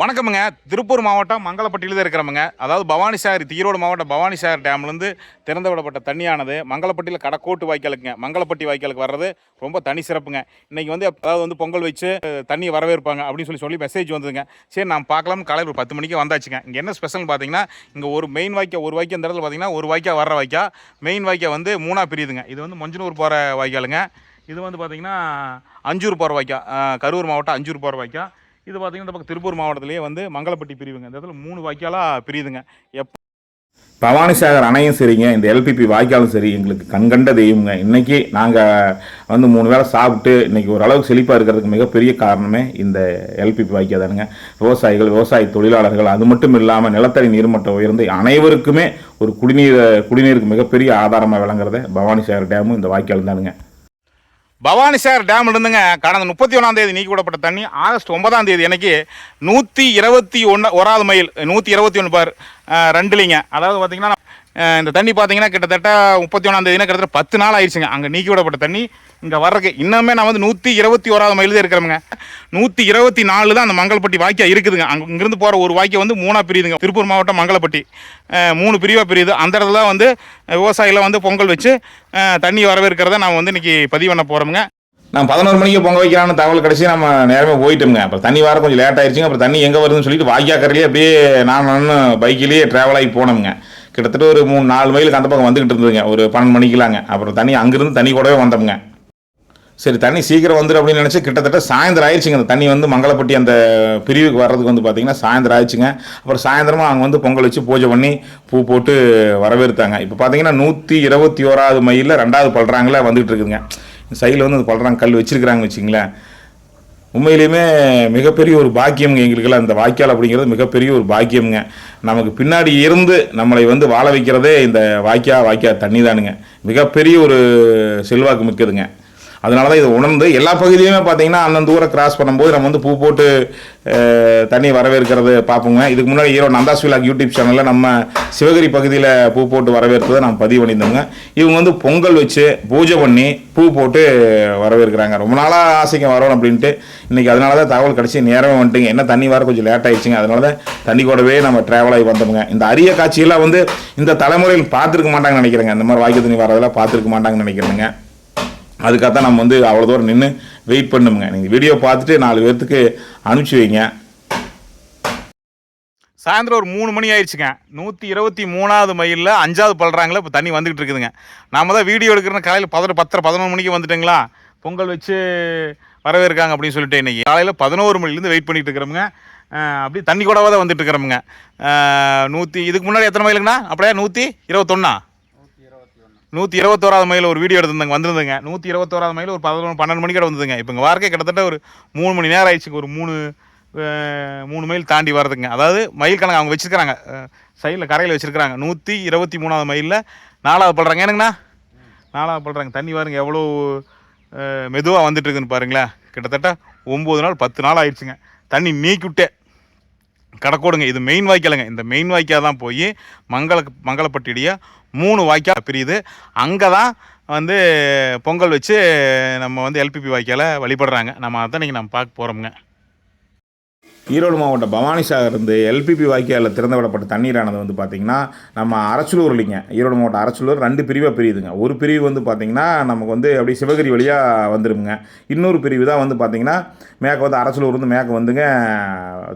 வணக்கமுங்க. திருப்பூர் மாவட்டம் மங்களப்பட்டியில் தான் இருக்கிறவங்க. அதாவது பவானிசாகர் ஈரோடு மாவட்டம் பவானிசாகர் டேம்லேருந்து திறந்து விடப்பட்ட தண்ணியானது மங்களப்பட்டியில் கடக்கோட்டு வாய்க்காலுக்குங்க. மங்களப்பட்டி வாய்க்காலுக்கு வர்றது ரொம்ப தனி சிறப்புங்க. இன்றைக்கி வந்து அதாவது வந்து பொங்கல் வச்சு தண்ணி வரவேற்பாங்க அப்படின்னு சொல்லி சொல்லி மெசேஜ் வந்ததுங்க. சரி நான் பார்க்கலாம். காலையில் ஒரு பத்து மணிக்கு வந்தாச்சுங்க. இங்கே என்ன ஸ்பெஷல்னு பார்த்தீங்கன்னா இங்கே ஒரு மெயின் வாய்க்கா ஒரு வாய்க்கா இந்த இடத்துல பார்த்தீங்கன்னா ஒரு வாய்க்கா வர்ற வாய்க்கா மெயின் வாய்க்கா வந்து மூணாக பிரியுதுங்க. இது வந்து மஞ்சனூர் போகிற வாய்க்காலுங்க. இது வந்து பார்த்திங்கன்னா அஞ்சூர் போகிற வாய்க்கா கரூர் மாவட்டம் அஞ்சூர் போகிற வாய்க்கா. இது பார்த்தீங்கன்னா நமக்கு திருப்பூர் மாவட்டத்திலேயே வந்து மங்களப்பட்டி பிரிவுங்க. இந்த இடத்துல மூணு வாய்க்காலாக பிரியுதுங்க. எப் பவானிசாகர் அணையும் சரிங்க. இந்த எல்பிபி வாய்க்காலும் சரி. எங்களுக்கு கண்கண்ட தெய்வங்க. இன்றைக்கி நாங்கள் வந்து மூணு வேளை சாப்பிட்டு இன்னைக்கு ஓரளவுக்கு செழிப்பாக இருக்கிறதுக்கு மிகப்பெரிய காரணமே இந்த எல்பிபி வாய்க்கா தானுங்க. விவசாயிகள் விவசாய தொழிலாளர்கள் அது மட்டும் இல்லாமல் நிலத்தடி நீர்மட்டம் உயர்ந்து அனைவருக்குமே ஒரு குடிநீர் குடிநீருக்கு மிகப்பெரிய ஆதாரமாக விளங்குறது பவானிசாகர் டேமும் இந்த வாய்க்கால் தானுங்க. பவானிசாகர் டேம்ல இருந்துங்க கடந்த முப்பத்தி ஒன்றாம் தேதி நீக்கி விடப்பட்ட தண்ணி ஆகஸ்ட் ஒன்பதாம் தேதி எனக்கு நூற்றி இருபத்தி ஒன்று ஒராது மைல் நூற்றி இருபத்தி ஒன்று பார் ரெண்டுலிங்க. அதாவது பார்த்தீங்கன்னா இந்த தண்ணி பார்த்தீங்கன்னா கிட்டத்தட்ட முப்பத்தி ஒன்றாம் தேதினா கிட்டத்தட்ட பத்து நாள் ஆயிடுச்சுங்க. அங்கே நீக்கி விடப்பட்ட தண்ணி இங்கே வர்றதுக்கு இன்னுமே நான் வந்து நூற்றி இருபத்தி ஓராவது மைல் தான் இருக்கிறோமுங்க நூற்றி இருபத்தி நாலு தான் அந்த மங்கல்பட்டி வாய்க்கா இருக்குதுங்க. அங்கே இங்கேருந்து போகிற ஒரு வாக்கியம் வந்து மூணாக பிரியுதுங்க. திருப்பூர் மாவட்டம் மங்கலப்பட்டி. மூணு பிரிவாக பிரியுது. அந்த இடத்துல தான் வந்து விவசாயிகள் வந்து பொங்கல் வச்சு தண்ணி வரவேற்கிறத நான் வந்து இன்றைக்கி பதிவு பண்ண போகிறோமுங்க நான் பதினோரு மணிக்கு பொங்க வைக்கலாம்னு தகவல் கிடச்சி நம்ம நேரமே போயிட்டோம்ங்க. அப்புறம் தண்ணி வர கொஞ்சம் லேட் ஆயிடுச்சுங்க அப்புறம் தண்ணி எங்கே வருதுன்னு சொல்லிட்டு வாய்க்காக்கரையிலே அப்படியே நான் நானும் பைக்கிலேயே ட்ராவல் ஆகி போனோம்ங்க. கிட்டத்தட்ட ஒரு மூணு நாலு மைலுக்கு அந்த பக்கம் வந்துக்கிட்டு இருந்ததுங்க. ஒரு பன்னெண்டு மணிக்கலாங்க அப்புறம் தண்ணி அங்கேருந்து தண்ணி கூடவே வந்தோம்ங்க. சரி தண்ணி சீக்கிரம் வந்துடும் அப்படின்னு நினச்சி கிட்டத்தட்ட சாயந்தரம் ஆயிடுச்சுங்க அந்த தண்ணி வந்து மங்களப்பட்டி அந்த பிரிவுக்கு வர்றதுக்கு வந்து பார்த்தீங்கன்னா சாயந்தரம் ஆயிடுச்சுங்க அப்புறம் சாயந்தரமாக அவங்க வந்து பொங்கல் வச்சு பூஜை பண்ணி பூ போட்டு வரவேற்பாங்க இப்போ பார்த்தீங்கன்னா நூற்றி இருபத்தி ஓராவது மைலில் ரெண்டாவது பல்றாங்களே வந்துகிட்டு இருக்குதுங்க. சைடில் வந்து அந்த பல்றாங்க கல் வச்சுருக்கிறாங்க வச்சுங்களேன் உண்மையிலுமே மிகப்பெரிய ஒரு பாக்கியம்ங்க எங்களுக்கெல்லாம் அந்த வாய்க்கால் அப்படிங்கிறது மிகப்பெரிய ஒரு பாக்கியம்ங்க. நமக்கு பின்னாடி இருந்து நம்மளை வந்து வாழ வைக்கிறதே இந்த வாய்க்கா வாய்க்கா தண்ணி தானுங்க மிகப்பெரிய ஒரு செல்வாக்கு மிக்கதுங்க. அதனால தான் இதை உணர்ந்து எல்லா பகுதியுமே பார்த்தீங்கன்னா அந்தந்த தூரம் கிராஸ் பண்ணும்போது நம்ம வந்து பூ போட்டு தண்ணி வரவேற்கிறது பார்ப்போங்க. இதுக்கு முன்னாடி ஹீரோ நந்தாஸ் விலாக் யூடியூப் சேனலில் நம்ம சிவகிரி பகுதியில் பூ போட்டு வரவேற்பதை நம்ம பதிவு பண்ணியிருந்தோங்க இவங்க வந்து பொங்கல் வச்சு பூஜை பண்ணி பூ போட்டு வரவேற்கிறாங்க. ரொம்ப நாளாக ஆசைக்கு வரணும் அப்படின்ட்டு. இன்றைக்கி அதனால தான் தகவல் கிடச்சி நேரமே வந்துட்டுங்க. என்ன தண்ணி வர கொஞ்சம் லேட் ஆயிடுச்சுங்க. அதனால தான் தண்ணி கூடவே நம்ம ட்ராவல் ஆகி வந்தோமுங்க. இந்த அரிய காட்சியெல்லாம் வந்து இந்த தலைமுறையில் பார்த்துருக்க மாட்டாங்கன்னு நினைக்கிறேங்க. இந்த மாதிரி வாய்க்கு தண்ணி வரதெல்லாம் பார்த்துருக்க மாட்டாங்கன்னு நினைக்கிறேங்க அதுக்காக தான் நம்ம வந்து அவ்வளோ தூரம் நின்று வெயிட் பண்ணுங்க நீங்கள் வீடியோ பார்த்துட்டு நாலு பேர்த்துக்கு அனுப்பிச்சி வைங்க. சாயந்தரம் ஒரு மூணு மணி ஆயிடுச்சுங்க. நூற்றி இருபத்தி மூணாவது மைலில் அஞ்சாவது பல்றாங்களே இப்போ தண்ணி வந்துகிட்டு இருக்குதுங்க. நாம் தான் வீடியோ எடுக்கிறோம் காலையில் பதினொரு பத்தரை பதினொன்று மணிக்கு வந்துட்டுங்களா? பொங்கல் வச்சு வரவேற்காங்க அப்படின்னு சொல்லிட்டு இன்றைக்கி காலையில் பதினோரு மணிலேருந்து வெயிட் பண்ணிகிட்டு இருக்கிறோமுங்க. அப்படி அப்படியே தண்ணி கூடவாக தான் வந்துட்டு இருக்கிறோமுங்க. நூற்றி இதுக்கு முன்னாடி எத்தனை மைலுங்கண்ணா அப்படியே நூற்றி இருபத்தொன்னா? நூற்றி இருபத்தோராது மைல் ஒரு வீடியோ எடுத்திருந்தாங்க வந்திருந்தேங்க. நூற்றி இருபத்தோராது மைல் ஒரு பதினொன்று பன்னெண்டு மணிக்கு வந்துதுங்க. இப்போ இங்கே வாரக்கே கிட்டத்தட்ட ஒரு மூணு மணி நேரம் ஆயிடுச்சுங்க ஒரு மூணு மூணு மைல் தாண்டி வரதுங்க அதாவது மைல் கணக்கு அவங்க வச்சுருக்கிறாங்க. சைடில் கரையில் வச்சுருக்கிறாங்க. நூற்றி இருபத்தி மூணாவது மைலில் நாலாவது படுறாங்க என்னங்கண்ணா? நாலாவது படுறாங்க தண்ணி பாருங்க எவ்வளோ மெதுவாக வந்துட்டு இருக்குன்னு பாருங்களேன். கிட்டத்தட்ட ஒம்பது நாள் பத்து நாள் ஆயிடுச்சுங்க. தண்ணி நீக்கிவிட்டே கடக்கோடுங்க. இது மெயின் வாய்க்காலுங்க. இந்த மெயின் வாய்க்கா தான் போய் மங்கள மங்களப்பட்டிடைய மூணு வாய்க்கால் பிரியுது. அங்கே தான் வந்து பொங்கல் வச்சு நம்ம வந்து எல்பிபி வாய்க்காலை வழிபடுறாங்க. நம்ம அதை இன்றைக்கி நம்ம பார்க்க போகிறோமுங்க ஈரோடு மாவட்டம் பவானிசாகர் இருந்து எல்பிபி வாய்க்காலில் திறந்து விடப்பட்ட தண்ணீரானது வந்து பார்த்திங்கன்னா நம்ம அரச்சலூர் இல்லைங்க. ஈரோடு மாவட்டம் அரச்சலூர் ரெண்டு பிரிவாக பிரியுதுங்க. ஒரு பிரிவு வந்து பார்த்திங்கன்னா நமக்கு வந்து அப்படியே சிவகிரி வழியாக வந்துடுங்க இன்னொரு பிரிவு தான் வந்து பார்த்திங்கன்னா மேற்கு வந்து அரச்சலூர் வந்து மேக்க வந்துங்க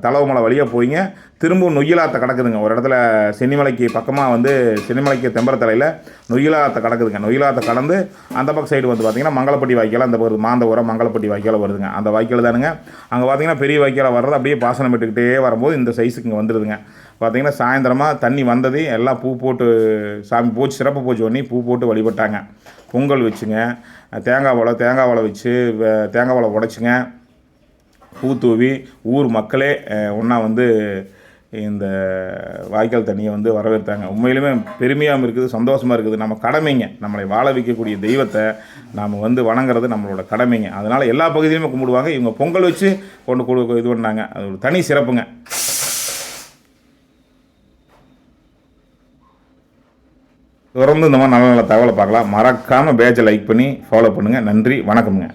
தலவமலை வழியாக போய்ங்க. திரும்பவும் நொய்யலாத்த கிடக்குதுங்க. ஒரு இடத்துல சென்னிமலைக்கு பக்கமாக வந்து சென்னிமலைக்கு தெம்பரத்தலையில் நொய்யலாத்த கிடக்குதுங்க. நொய்யலாத்த கடந்து அந்த பக்கம் சைடு வந்து பார்த்திங்கன்னா மங்களப்பட்டி வாய்க்கால் அந்த மாந்த மாந்தபுரம் மங்களப்பட்டி வாய்க்கால் வருதுங்க. அந்த வாய்க்கால் தானுங்க. அங்கே பார்த்தீங்கன்னா பெரிய வாய்க்கால் வர்றது அப்படியே பாசனம் விட்டுக்கிட்டே வரும்போது இந்த சைஸுக்கு இங்கே வந்துடுதுங்க பார்த்திங்கன்னா சாயந்தரமாக தண்ணி வந்தது எல்லாம் பூ போட்டு சாமி பூச்சி சிறப்பு பூஜை பண்ணி பூ போட்டு வழிபட்டாங்க. பொங்கல் வச்சுங்க தேங்காய் வாழை தேங்காய் வாழை வச்சு தேங்காய் வாழை உடைச்சிங்க. பூ தூவி ஊர் மக்களே ஒன்றா வந்து இந்த வாய்க்கால் தண்ணியை வந்து வரவேற்றாங்க. உண்மையிலுமே பெருமையாகவும் இருக்குது சந்தோஷமாக இருக்குது. நம்ம கடமைங்க. நம்மளை வாழ வைக்கக்கூடிய தெய்வத்தை நாம் வந்து வணங்குறது நம்மளோட கடமைங்க. அதனால் எல்லா பகுதியிலுமே கும்பிடுவாங்க. இவங்க பொங்கல் வச்சு கொண்டு கொடு இது பண்ணாங்க. அது ஒரு தனி சிறப்புங்க. தொடர்ந்து இந்த மாதிரி நல்ல நல்ல தகவலை பார்க்கலாம். மறக்காமல் பேஜை லைக் பண்ணி ஃபாலோ பண்ணுங்கள் நன்றி. வணக்கம்ங்க.